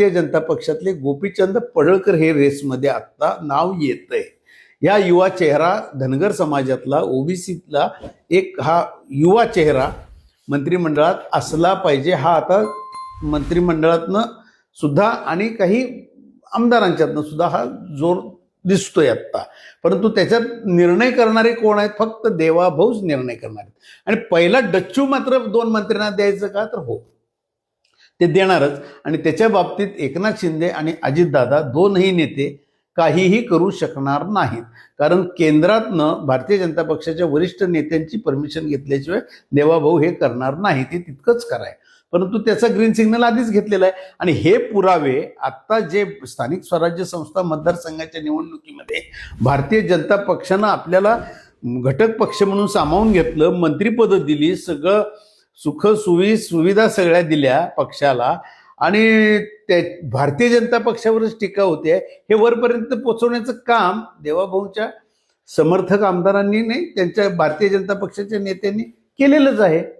भारतीय जनता पक्षातले गोपीचंद पडळकर हे रेसमध्ये आत्ता नाव येत आहे या युवा चेहरा धनगर समाजातला ओबीसीतला एक हा युवा चेहरा मंत्रिमंडळात असला पाहिजे. हा आता मंत्रिमंडळातनं सुद्धा आणि काही आमदारांच्यातनं सुद्धा हा जोर दिसतोय आत्ता. परंतु त्याच्यात निर्णय करणारे कोण आहेत? फक्त देवाभाऊच निर्णय करणार आहेत. आणि पहिला डच्चू मात्र दोन मंत्र्यांना द्यायचं का? तर हो. ते देणारच. आणि त्याच्या बाबतीत एकनाथ शिंदे आणि अजितदादा दोनही नेते काहीही करू शकणार नाहीत. कारण केंद्रातनं भारतीय जनता पक्षाच्या वरिष्ठ नेत्यांची परमिशन घेतल्याशिवाय देवाभाऊ हे करणार नाही. ते तितकंच कराय परंतु त्याचा ग्रीन सिग्नल आधीच घेतलेला आहे. आणि हे पुरावे आत्ता जे स्थानिक स्वराज्य संस्था मतदारसंघाच्या निवडणुकीमध्ये भारतीय जनता पक्षानं आपल्याला घटक पक्ष म्हणून सामावून घेतलं मंत्रिपदं दिली सगळं सुख सुवि सुविधा सगळ्या दिल्या पक्षाला. आणि त्या भारतीय जनता पक्षावरच टीका होते. हे वरपर्यंत पोचवण्याचं काम देवाभाऊच्या समर्थक आमदारांनी नाही त्यांच्या भारतीय जनता पक्षाच्या नेत्यांनी केलेलंच आहे.